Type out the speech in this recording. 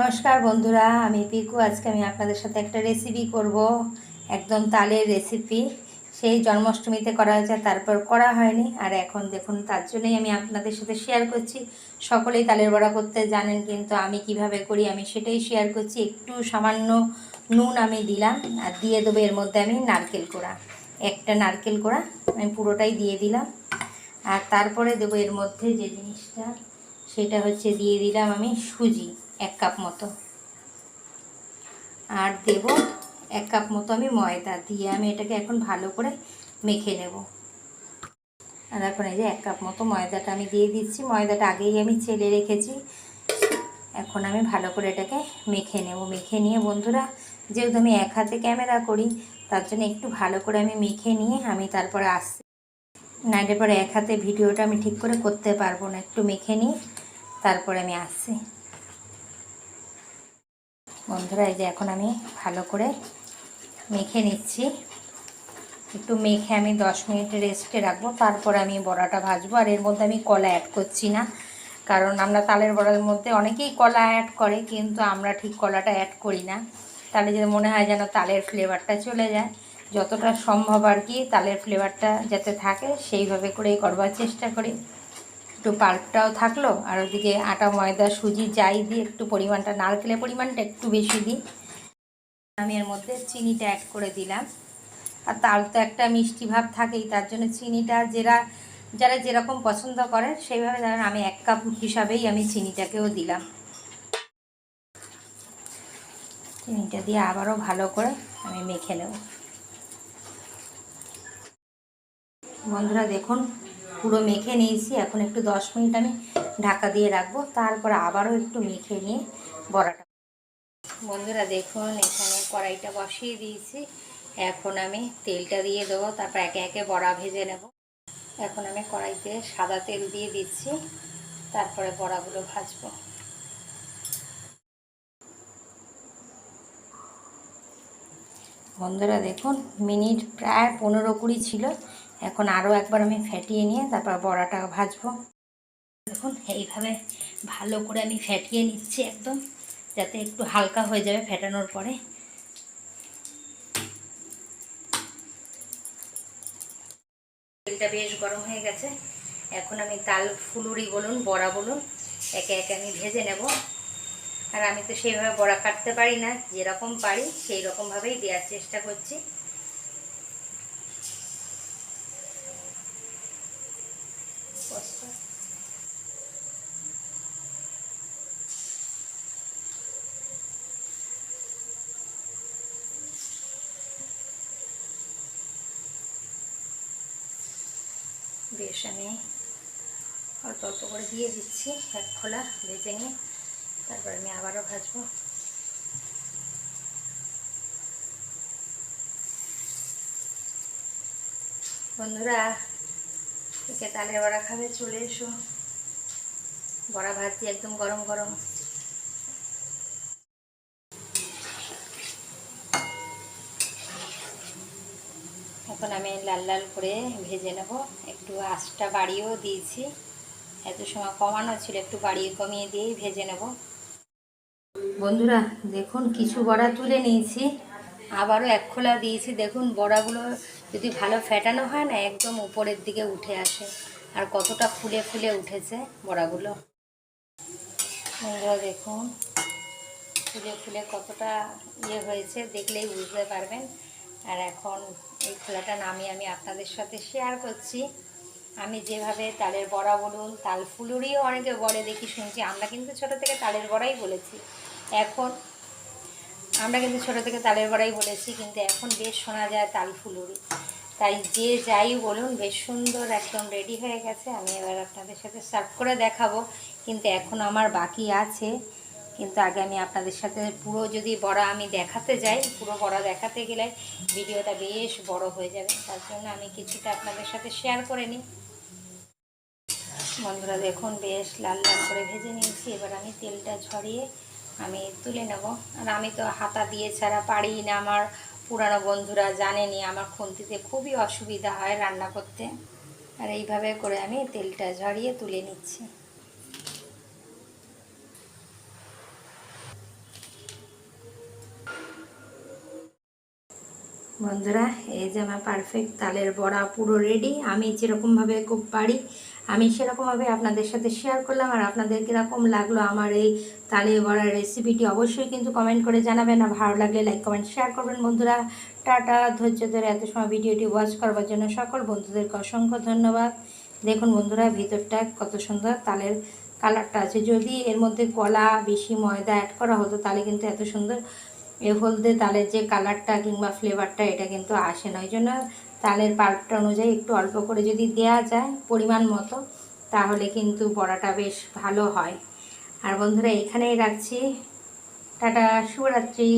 নমস্কার বন্ধুরা, আমি পিকু। আজকে আমি আপনাদের সাথে একটা রেসিপি করব, একদম তালের রেসিপি সেই জন্মাষ্টমীতে করা হয়েছে, তারপর করা হয়নি। আর এখন দেখুন, তার জন্যই আমি আপনাদের সাথে শেয়ার করছি। সকলেই তালের বড়া করতে জানেন, কিন্তু আমি কীভাবে করি আমি সেটাই শেয়ার করছি। একটু সামান্য নুন আমি দিলাম, আর দিয়ে দেবো এর মধ্যে আমি নারকেল কোড়া। একটা নারকেল কোড়া আমি পুরোটাই দিয়ে দিলাম। আর তারপরে দেবো এর মধ্যে যে জিনিসটা, সেটা হচ্ছে দিয়ে দিলাম আমি সুজি। এক কাপ মতো। আর দেব এক কাপ মতো আমি ময়দা দিয়ে আমি এটাকে এখন ভালো করে মেখে নেব। আর এখন এই যে এক কাপ মতো ময়দাটা আমি দিয়ে দিচ্ছি। ময়দাটা আগেই আমি ছেলে রেখেছি। এখন আমি ভালো করে এটাকে মেখে নেব। মেখে নিয়ে বন্ধুরা, যেহেতু আমি এক হাতে ক্যামেরা করি, তার জন্য একটু ভালো করে আমি মেখে নিয়ে আমি তারপরে আসছি। নাইটের পরে এক হাতে ভিডিওটা আমি ঠিক করে করতে পারব না। একটু মেখে নিয়ে তারপরে আমি আসছি। বন্ধুরা, এই যে এখন আমি ভালো করে মেখে নিচ্ছি। একটু মেখে আমি দশ মিনিট রেস্টে রাখব, তারপর আমি বড়াটা ভাজবো। আর এর মধ্যে আমি কলা অ্যাড করছি না, কারণ আমরা তালের বড়ার মধ্যে অনেকেই কলা অ্যাড করে, কিন্তু আমরা ঠিক কলাটা অ্যাড করি না। তাহলে যদি মনে হয় যেন তালের ফ্লেভারটা চলে যায়, যতটা সম্ভব আর কি তালের ফ্লেভারটা যাতে থাকে, সেইভাবে করেই করবার চেষ্টা করি। একটু পাল্পটাও থাকল, আর ওদিকে আটা, ময়দা, সুজি যাই দিয়ে একটু পরিমাণটা, নারকেলের পরিমাণটা একটু বেশি দিই। আমি এর মধ্যে চিনিটা অ্যাড করে দিলাম। আর তার তো একটা মিষ্টি ভাব থাকেই, তার জন্য চিনিটা যারা যারা যেরকম পছন্দ করে, সেইভাবে ধরেন আমি এক কাপ হিসাবেই আমি চিনিটাকেও দিলাম। চিনিটা দিয়ে আবারও ভালো করে আমি মেখে নেব। বন্ধুরা দেখুন পুরো মেখে নিয়েছি। এখন একটু দশ মিনিট আমি ঢাকা দিয়ে রাখব। তারপর আবারও একটু মেখে নিয়ে বড়াটা বন্ধুরা দেখুন, এখানে কড়াইটা বসিয়ে দিয়েছি। এখন আমি তেলটা দিয়ে দেবো, তারপর একে একে বড়া ভেজে নেব। এখন আমি কড়াইতে সাদা তেল দিয়ে দিচ্ছি, তারপরে বড়াগুলো ভাজবো। বন্ধুরা দেখুন, মিনিট প্রায় পনেরো কুড়ি ছিল। এখন আরও একবার আমি ফেটিয়ে নিয়ে তারপর বড়াটা ভাজবো। দেখুন, এইভাবে ভালো করে আমি ফেটিয়ে নিচ্ছি একদম, যাতে একটু হালকা হয়ে যাবে ফেটানোর পরে। তেলটা বেশ গরম হয়ে গেছে। এখন আমি তাল, ফুলুরি বলুন, বড়া বলুন, একে একে আমি ভেজে নেব। আর আমি তো সেইভাবে বড়া কাটতে পারি না, যেরকম পারি সেই রকমভাবেই দেওয়ার চেষ্টা করছি। বেশ, আমি অল্প অল্প করে দিয়ে দিচ্ছি, এক খোলা ভেজে নিয়ে। তারপর আমি আবারও ভাজবো। বন্ধুরা একে তালের বড়া খাবে, চলে এসো। বড়া ভাজি একদম গরম গরম। এখন আমি লাল লাল করে ভেজে নেব। একটু আঁচটা বাড়িয়েও দিয়েছি। এত সময় কমানো ছিল, একটু বাড়িয়ে কমিয়ে দিয়েই ভেজে নেব। বন্ধুরা, দেখুন, কিছু বড়া তুলে নিয়েছি। আবারও এক খোলা দিয়েছি। দেখুন, বড়াগুলো যদি ভালো ফেটানো হয় না, একদম উপরের দিকে উঠে আসে। আর কতটা ফুলে ফুলে উঠেছে বড়াগুলো। দেখুন, ফুলে ফুলে কতটা ইয়ে হয়েছে, দেখলেই বুঝতে পারবেন। আর এখন এই খোলাটা নামিয়ে আমি আপনাদের সাথে শেয়ার করছি। আমি যেভাবে তালের বড়া বলুন, তাল ফুলুরিও অনেকে বলে, দেখি শুনছি, আমরা কিন্তু ছোট থেকে তালের বড়াই বলেছি। এখন আমরা কিন্তু ছোটো থেকে তালের বড়াই বলেছি, কিন্তু এখন বেশ শোনা যায় তাল ফুলুরি। তাই যে যাই বলুন, বেশ সুন্দর একদম রেডি হয়ে গেছে। আমি এবার আপনাদের সাথে সার্ভ করে দেখাবো, কিন্তু এখন আমার বাকি আছে। কিন্তু আগে আমি আপনাদের সাথে পুরো যদি বড়া আমি দেখাতে যাই, পুরো বড়া দেখাতে গেলে ভিডিওটা বেশ বড় হয়ে যাবে। তার জন্য আমি কিছুটা আপনাদের সাথে শেয়ার করে নিই। বন্ধুরা দেখুন, বেশ লাল লাল করে ভেজে নিয়েছি। এবার আমি তেলটা ঝরিয়ে আমি তুলে নেব। আর আমি তো হাতা দিয়ে ছাড়া পারি না। আমার পুরানো বন্ধুরা জানেনি, আমার খুন্তিতে খুবই অসুবিধা হয় রান্না করতে। আর এইভাবে করে আমি তেলটা ঝরিয়ে তুলে নিচ্ছি। বন্ধুরা, এই যে আমার পারফেক্ট তালের বড়া পুরো রেডি আমি যেরকমভাবে খুব পারি আমি সেরকমভাবে আপনাদের সাথে শেয়ার করলাম আর আপনাদের কীরকম লাগল আমার এই তালে বড়ার রেসিপিটি অবশ্যই কিন্তু কমেন্ট করে জানাবেন আর ভালো লাগলে লাইক কমেন্ট শেয়ার করবেন বন্ধুরা। টাটা, ধৈর্য ধরে এত সময় ভিডিওটি ওয়াচ করবার জন্য সকল বন্ধুদেরকে অসংখ্য ধন্যবাদ। দেখুন বন্ধুরা, ভিতরটা কত সুন্দর তালের কালারটা আছে। যদি এর মধ্যে কলা, বেশি ময়দা অ্যাড করা হতো, তাহলে কিন্তু এত সুন্দর এ হলদে তালের যে কালারটা কিংবা ফ্লেভারটা এটা কিন্তু আসে না। ওই জন্য তালের পাল্পটা অনুযায়ী একটু অল্প করে যদি দেয়া যায় পরিমাণ মতো, তাহলে কিন্তু বড়াটা বেশ ভালো হয়। আর বন্ধুরা, এখানেই রাখছি। টাটা, শুভরাত্রি।